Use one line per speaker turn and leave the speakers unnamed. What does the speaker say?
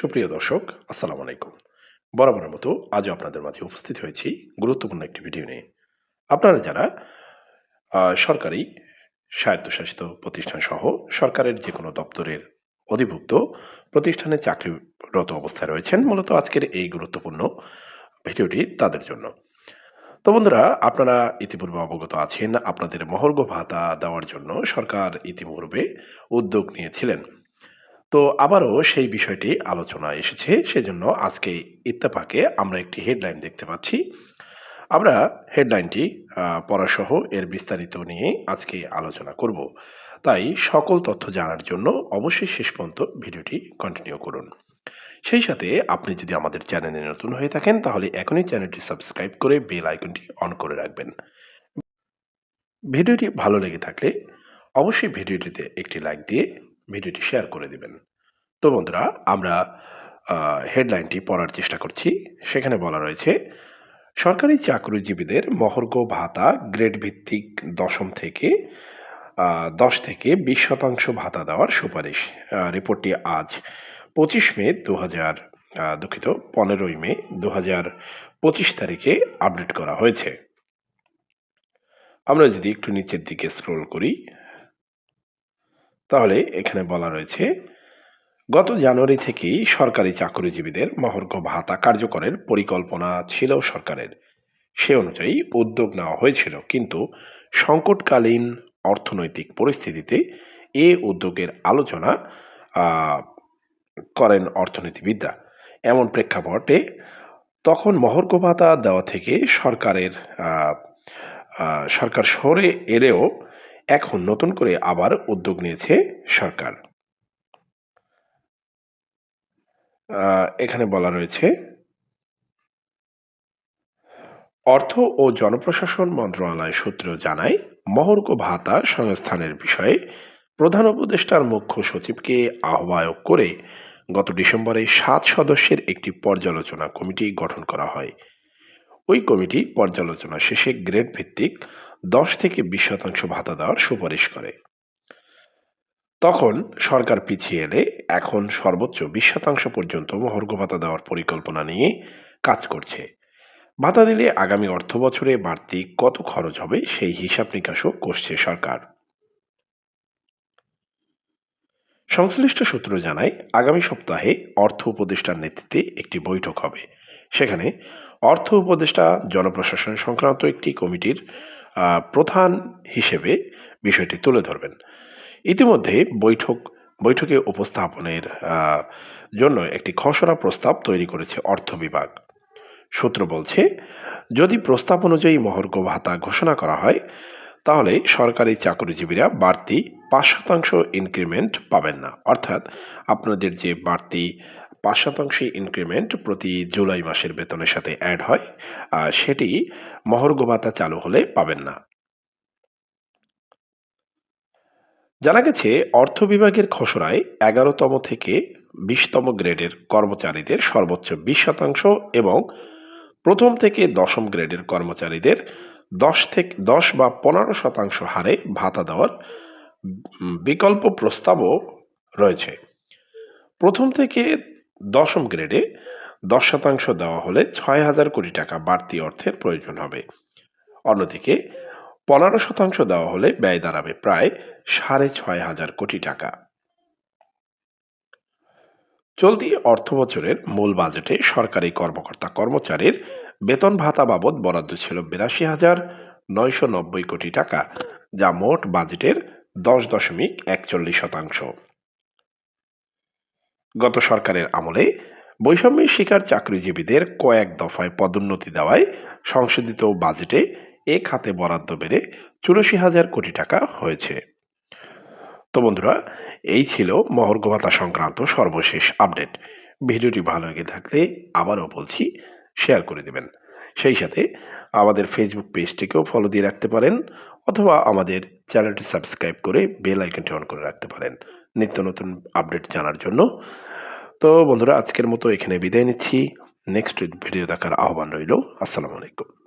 সুপ্রিয় দর্শক, আসসালামু আলাইকুম। বরাবরের মতো আজও আপনাদের মাঝে উপস্থিত হয়েছি গুরুত্বপূর্ণ একটি ভিডিও নিয়ে। আপনারা যারা সরকারি স্বায়ত্তশাসিত প্রতিষ্ঠান সহ সরকারের যে কোনো দপ্তরের অধিভুক্ত প্রতিষ্ঠানে চাকরিরত অবস্থায় রয়েছেন, মূলত আজকের এই গুরুত্বপূর্ণ ভিডিওটি তাদের জন্য। তো বন্ধুরা, আপনারা ইতিপূর্বে অবগত আছেন, আপনাদের মহর্ঘ ভাতা দেওয়ার জন্য সরকার ইতিপূর্বে উদ্যোগ নিয়েছিলেন। তো আবারও সেই বিষয়টি আলোচনায় এসেছে, সেজন্য আজকে ইত্তেফাকে আমরা একটি হেডলাইন দেখতে পাচ্ছি। আমরা হেডলাইনটি পড়াসহ এর বিস্তারিত নিয়ে আজকে আলোচনা করব। তাই সকল তথ্য জানার জন্য অবশ্যই শেষ পর্যন্ত ভিডিওটি কন্টিনিউ করুন। সেই সাথে আপনি যদি আমাদের চ্যানেলে নতুন হয়ে থাকেন, তাহলে এখনই চ্যানেলটি সাবস্ক্রাইব করে বেল আইকনটি অন করে রাখবেন। ভিডিওটি ভালো লেগে থাকলে অবশ্যই ভিডিওটিতে একটি লাইক দিয়ে ভিডিওটি শেয়ার করে দিবেন। তো বন্ধুরা, আমরা হেডলাইনটি পড়ার চেষ্টা করছি। সেখানে বলা রয়েছে, সরকারি চাকরিজীবীদের মহর্ঘ ভাতা গ্রেড ভিত্তিক দশম থেকে দশ থেকে বিশ শতাংশ ভাতা দেওয়ার সুপারিশ। রিপোর্টটি আজ পঁচিশ মে দু হাজার দুঃখিত, পনেরোই মে দু হাজার পঁচিশ তারিখে আপডেট করা হয়েছে। আমরা যদি একটু নিচের দিকে স্ক্রোল করি তাহলে এখানে বলা রয়েছে, গত জানুয়ারি থেকেই সরকারি চাকরিজীবীদের মহর্ঘ ভাতা কার্যকরের পরিকল্পনা ছিল সরকারের। সে অনুযায়ী উদ্যোগ নেওয়া হয়েছিল, কিন্তু সংকটকালীন অর্থনৈতিক পরিস্থিতিতে এ উদ্যোগের আলোচনা করেন অর্থনীতিবিদরা। এমন প্রেক্ষাপটে তখন মহর্ঘ ভাতা দেওয়া থেকে সরকারের সরকার সরে এলেও এখন নতুন করে আবার উদ্যোগ নিয়েছে সরকার। এখানে বলা রয়েছে, অর্থ ও জনপ্রশাসন মন্ত্রণালয় সূত্র জানায় মহর্ঘ ভাতা সংস্থানের বিষয়ে প্রধান উপদেষ্টার মুখ্য সচিবকে আহ্বায়ক করে গত ডিসেম্বরে সাত সদস্যের একটি পর্যালোচনা কমিটি গঠন করা হয়। ওই কমিটি পর্যালোচনা শেষে গ্রেড ভিত্তিক দশ থেকে বিশ শতাংশ ভাতা দেওয়ার সুপারিশ করে। তখন সরকার পিছিয়ে এলে এখন সর্বোচ্চ বিশ শতাংশ পর্যন্ত মহর্ঘ ভাতা দেওয়ার পরিকল্পনা নিয়ে কাজ করছে। ভাতা দিলে আগামী অর্থ বছরে বাড়তি কত খরচ হবে সেই হিসাব নিকাশও করছে সরকার। সংশ্লিষ্ট সূত্র জানায়, আগামী সপ্তাহে অর্থ উপদেষ্টার নেতৃত্বে একটি বৈঠক হবে। সেখানে অর্থ উপদেষ্টা, জনপ্রশাসন সংক্রান্ত একটি কমিটির প্রধান হিসেবে বিষয়টি তুলে ধরবেন। ইতিমধ্যে বৈঠক, বৈঠকে উপস্থাপনের জন্য একটি খসড়া প্রস্তাব তৈরি করেছে অর্থ বিভাগ। সূত্র বলছে, যদি প্রস্তাব অনুযায়ী মহর্ঘ ভাতা ঘোষণা করা হয়, তাহলে সরকারি চাকরিজীবীরা বাড়তি পাঁচ শতাংশ ইনক্রিমেন্ট পাবেন না। অর্থাৎ আপনাদের যে বাড়তি পাঁচ শতাংশ ইনক্রিমেন্ট প্রতি জুলাই মাসের বেতনের সাথে অ্যাড হয়, আর সেটি মহর্ঘ ভাতা চালু হলে পাবেন না। জানা গেছে, অর্থ বিভাগের খসড়ায় এগারোতম থেকে বিশতম গ্রেডের কর্মচারীদের সর্বোচ্চ বিশ শতাংশ এবং প্রথম থেকে দশম গ্রেডের কর্মচারীদের দশ থেকে দশ বা পনেরো শতাংশ হারে ভাতা দেওয়ার বিকল্প প্রস্তাবও রয়েছে। প্রথম থেকে দশম গ্রেডে দশ শতাংশ দেওয়া হলে ছয় হাজার কোটি টাকা বাড়তি অর্থের প্রয়োজন হবে। অন্যদিকে, পনেরো শতাংশ দেওয়া হলে ব্যয় দাঁড়াবে প্রায় সাড়ে ছয় হাজার কোটি টাকা। চলতি অর্থ বছরের মূল বাজেটে সরকারি কর্মকর্তা কর্মচারীর বেতন ভাতা বাবদ বরাদ্দ ছিল বিরাশি হাজার নয়শো নব্বই কোটি টাকা, যা মোট বাজেটের দশ দশমিক একচল্লিশ শতাংশ। গত সরকারের আমলে বৈষম্যের শিকার চাকরিজীবীদের কয়েক দফায় পদোন্নতি দেওয়ায় সংশোধিত বাজেটে এ খাতে বরাদ্দ বেড়ে চুরাশি হাজার কোটি টাকা হয়েছে। তো বন্ধুরা, এই ছিল মহর্ঘ ভাতা সংক্রান্ত সর্বশেষ আপডেট। ভিডিওটি ভালো লেগে থাকলে আবারও বলছি, শেয়ার করে দেবেন। সেই সাথে আমাদের ফেসবুক পেজটিকেও ফলো দিয়ে রাখতে পারেন অথবা আমাদের চ্যানেলটি সাবস্ক্রাইব করে বেল আইকনটি অন করে রাখতে পারেন। নিত্য নতুন আপডেট জানার জন্য। তো বন্ধুরা, আজকের মতো এখানে বিদায় নিচ্ছি। নেক্সট ভিডিও দেখার আহ্বান রইল। আসসালামু আলাইকুম।